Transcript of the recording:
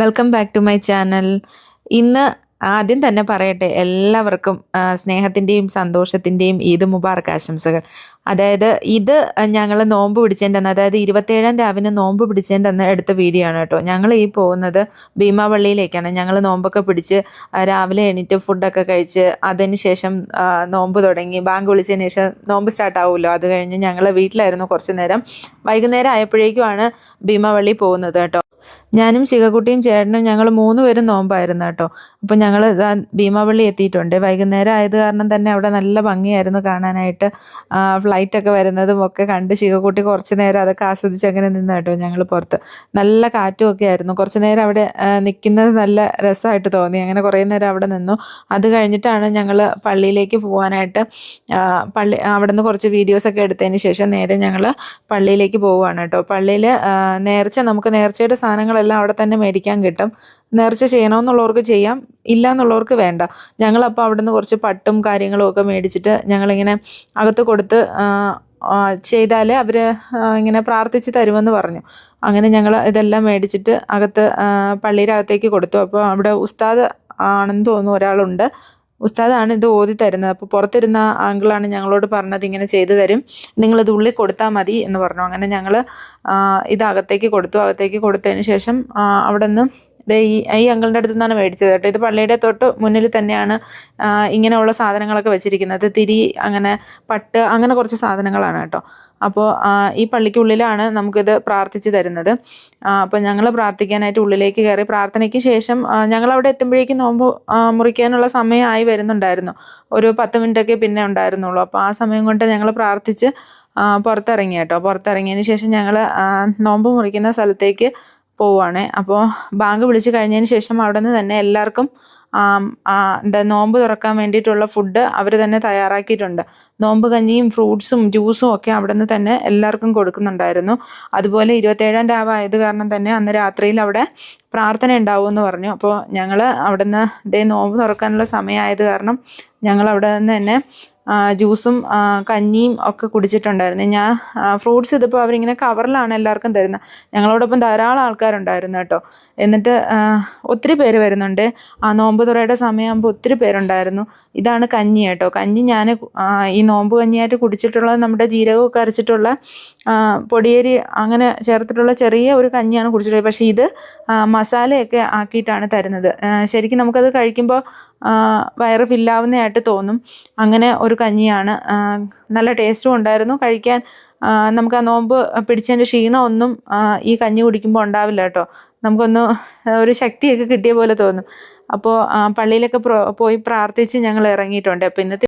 Welcome back to my channel ഇന്ന് ആദ്യം തന്നെ പറയട്ടെ എല്ലാവർക്കും സ്നേഹത്തിന്റെയും സന്തോഷത്തിന്റെയും ഈദ് മുബാർക്ക് ആശംസകൾ. അതായത് ഇത് ഞങ്ങൾ നോമ്പ് പിടിച്ചതിന്റെ അതായത് ഇരുപത്തേഴാം രാവിലെ നോമ്പ് പിടിച്ചതിന്റെ എടുത്ത വീഡിയോ ആണ് കേട്ടോ. ഞങ്ങൾ ഈ പോകുന്നത് ഭീമാവള്ളിയിലേക്കാണ്. ഞങ്ങൾ നോമ്പൊക്കെ പിടിച്ച് രാവിലെ എണീറ്റ് ഫുഡൊക്കെ കഴിച്ച് അതിന് ശേഷം നോമ്പ് തുടങ്ങി. ബാങ്ക് വിളിച്ചതിന് ശേഷം നോമ്പ് സ്റ്റാർട്ട് ആവുമല്ലോ. അത് കഴിഞ്ഞ് ഞങ്ങൾ വീട്ടിലായിരുന്നു കുറച്ച് നേരം. വൈകുന്നേരം ആയപ്പോഴേക്കുമാണ് ഭീമാവള്ളി പോകുന്നത് കേട്ടോ. ഞാനും ശിവകുട്ടിയും ചേട്ടനും ഞങ്ങൾ മൂന്ന് പേരും നോമ്പായിരുന്നു കേട്ടോ. അപ്പോൾ ഞങ്ങൾ ഭീമാവള്ളി എത്തിയിട്ടുണ്ട്. വൈകുന്നേരം ആയത് കാരണം തന്നെ അവിടെ നല്ല ഭംഗിയായിരുന്നു കാണാനായിട്ട്. ഫ്ലൈറ്റൊക്കെ വരുന്നതും ഒക്കെ കണ്ട് ശിവകുട്ടി കുറച്ച് നേരം അതൊക്കെ ആസ്വദിച്ച് അങ്ങനെ നിന്ന് കേട്ടോ ഞങ്ങൾ പുറത്ത്. നല്ല കാറ്റും ഒക്കെ ആയിരുന്നു. കുറച്ച് നേരം അവിടെ നിൽക്കുന്നത് നല്ല രസമായിട്ട് തോന്നി. അങ്ങനെ കുറേ നേരം അവിടെ നിന്നു. അത് കഴിഞ്ഞിട്ടാണ് ഞങ്ങൾ പള്ളിയിലേക്ക് പോകാനായിട്ട് പള്ളി അവിടെ നിന്ന് കുറച്ച് വീഡിയോസൊക്കെ എടുത്തതിന് ശേഷം നേരെ ഞങ്ങൾ പള്ളിയിലേക്ക് പോവുകയാണ് കേട്ടോ. പള്ളിയിൽ നേർച്ച നമുക്ക് നേർച്ചയുടെ സാധനങ്ങളെല്ലാം അവിടെ തന്നെ മേടിക്കാൻ കിട്ടും. നേർച്ച ചെയ്യണമെന്നുള്ളവർക്ക് ചെയ്യാം. ഇല്ല എന്നുള്ളവർക്ക് വേണ്ട. ഞങ്ങളപ്പോൾ അവിടെ നിന്ന് കുറച്ച് പട്ടും കാര്യങ്ങളും ഒക്കെ മേടിച്ചിട്ട് ഞങ്ങളിങ്ങനെ അകത്ത് കൊടുത്ത് ചെയ്താൽ അവർ ഇങ്ങനെ പ്രാർത്ഥിച്ച് തരുമെന്ന് പറഞ്ഞു. അങ്ങനെ ഞങ്ങൾ ഇതെല്ലാം മേടിച്ചിട്ട് അകത്ത് പള്ളിയിലകത്തേക്ക് കൊടുത്തു. അപ്പോൾ അവിടെ ഉസ്താദ് ആണെന്ന് തോന്നുന്നു ഒരാളുണ്ട്. ഉസ്താദാണ് ഇത് ഓതി തരുന്നത്. അപ്പോൾ പുറത്തിരുന്ന ആങ്കിളാണ് ഞങ്ങളോട് പറഞ്ഞത് ഇങ്ങനെ ചെയ്തു തരും. നിങ്ങളിത് ഉള്ളിൽ കൊടുത്താൽ മതി എന്ന് പറഞ്ഞു. അങ്ങനെ ഞങ്ങൾ ഇത് അകത്തേക്ക് കൊടുത്തു. അകത്തേക്ക് കൊടുത്തതിന് ശേഷം അവിടെ നിന്ന് ഈ ഈ അങ്കിളിന്റെ അടുത്ത് നിന്നാണ് മേടിച്ചത് കേട്ടോ. ഇത് പള്ളിയുടെ തൊട്ട് മുന്നിൽ തന്നെയാണ് ഇങ്ങനെയുള്ള സാധനങ്ങളൊക്കെ വെച്ചിരിക്കുന്നത്. തിരി അങ്ങനെ പട്ട് അങ്ങനെ കുറച്ച് സാധനങ്ങളാണ് കേട്ടോ. അപ്പോൾ ഈ പള്ളിക്കുള്ളിലാണ് നമുക്കിത് പ്രാർത്ഥിച്ച് തരുന്നത്. അപ്പോൾ ഞങ്ങൾ പ്രാർത്ഥിക്കാനായിട്ട് ഉള്ളിലേക്ക് കയറി പ്രാർത്ഥനയ്ക്ക് ശേഷം ഞങ്ങൾ അവിടെ എത്തുമ്പോഴേക്കും നോമ്പ് മുറിക്കാനുള്ള സമയമായി വരുന്നുണ്ടായിരുന്നു. ഒരു പത്ത് മിനിറ്റൊക്കെ പിന്നെ ഉണ്ടായിരുന്നുള്ളൂ. അപ്പോൾ ആ സമയം കൊണ്ട് ഞങ്ങൾ പ്രാർത്ഥിച്ച് പുറത്തിറങ്ങി കേട്ടോ. പുറത്തിറങ്ങിയതിന് ശേഷം ഞങ്ങൾ നോമ്പ് മുറിക്കുന്ന സ്ഥലത്തേക്ക് പോവുകയാണ് അപ്പോൾ ബാങ്ക് വിളിച്ചു കഴിഞ്ഞതിന് ശേഷം അവിടെ നിന്ന് തന്നെ എല്ലാവർക്കും എന്താ നോമ്പ് തുറക്കാൻ വേണ്ടിയിട്ടുള്ള ഫുഡ് അവർ തന്നെ തയ്യാറാക്കിയിട്ടുണ്ട്. നോമ്പ് കഞ്ഞിയും ഫ്രൂട്ട്സും ജ്യൂസും ഒക്കെ അവിടെ നിന്ന് തന്നെ എല്ലാവർക്കും കൊടുക്കുന്നുണ്ടായിരുന്നു. അതുപോലെ ഇരുപത്തേഴാം രാവ് ആയത് കാരണം തന്നെ അന്ന് രാത്രിയിൽ അവിടെ പ്രാർത്ഥന ഉണ്ടാവുമെന്ന് പറഞ്ഞു. അപ്പോൾ ഞങ്ങൾ അവിടെ നിന്ന് ഇതേ നോമ്പ് തുറക്കാനുള്ള സമയമായത് കാരണം ഞങ്ങൾ അവിടെ നിന്ന് തന്നെ ജ്യൂസും കഞ്ഞിയും ഒക്കെ കുടിച്ചിട്ടുണ്ടായിരുന്നു. ഞാൻ ഫ്രൂട്ട്സ് ഇതിപ്പോൾ അവരിങ്ങനെ കവറിലാണ് എല്ലാവർക്കും തരുന്നത്. ഞങ്ങളോടൊപ്പം ധാരാളം ആൾക്കാരുണ്ടായിരുന്നു കേട്ടോ. എന്നിട്ട് ഒത്തിരി പേര് വരുന്നുണ്ട്. ആ നോമ്പ് തുറയുടെ സമയമാകുമ്പോൾ ഒത്തിരി പേരുണ്ടായിരുന്നു. ഇതാണ് കഞ്ഞി കേട്ടോ. കഞ്ഞി ഞാൻ ഈ നോമ്പ് കഞ്ഞിയായിട്ട് കുടിച്ചിട്ടുള്ളത് നമ്മുടെ ജീരകമൊക്കെ അരച്ചിട്ടുള്ള പൊടിയേരി അങ്ങനെ ചേർത്തിട്ടുള്ള ചെറിയ ഒരു കഞ്ഞിയാണ് കുടിച്ചിട്ടുള്ളത്. പക്ഷേ ഇത് മസാലയൊക്കെ ആക്കിയിട്ടാണ് തരുന്നത്. ശരിക്കും നമുക്കത് കഴിക്കുമ്പോൾ വയറ് ഫില്ലാവുന്നതായിട്ട് തോന്നും. അങ്ങനെ ഒരു കഞ്ഞിയാണ് നല്ല ടേസ്റ്റും ഉണ്ടായിരുന്നു. കഴിക്കാൻ നമുക്ക് ആ നോമ്പ് പിടിച്ചതിന്റെ ക്ഷീണമൊന്നും ഈ കഞ്ഞി കുടിക്കുമ്പോൾ ഉണ്ടാവില്ല കേട്ടോ. നമുക്കൊന്ന് ഒരു ശക്തിയൊക്കെ കിട്ടിയ പോലെ തോന്നും. അപ്പോൾ പള്ളിയിലൊക്കെ പോയി പ്രാർത്ഥിച്ച് ഞങ്ങൾ ഇറങ്ങിയിട്ടുണ്ട്. അപ്പോൾ ഇന്നത്തെ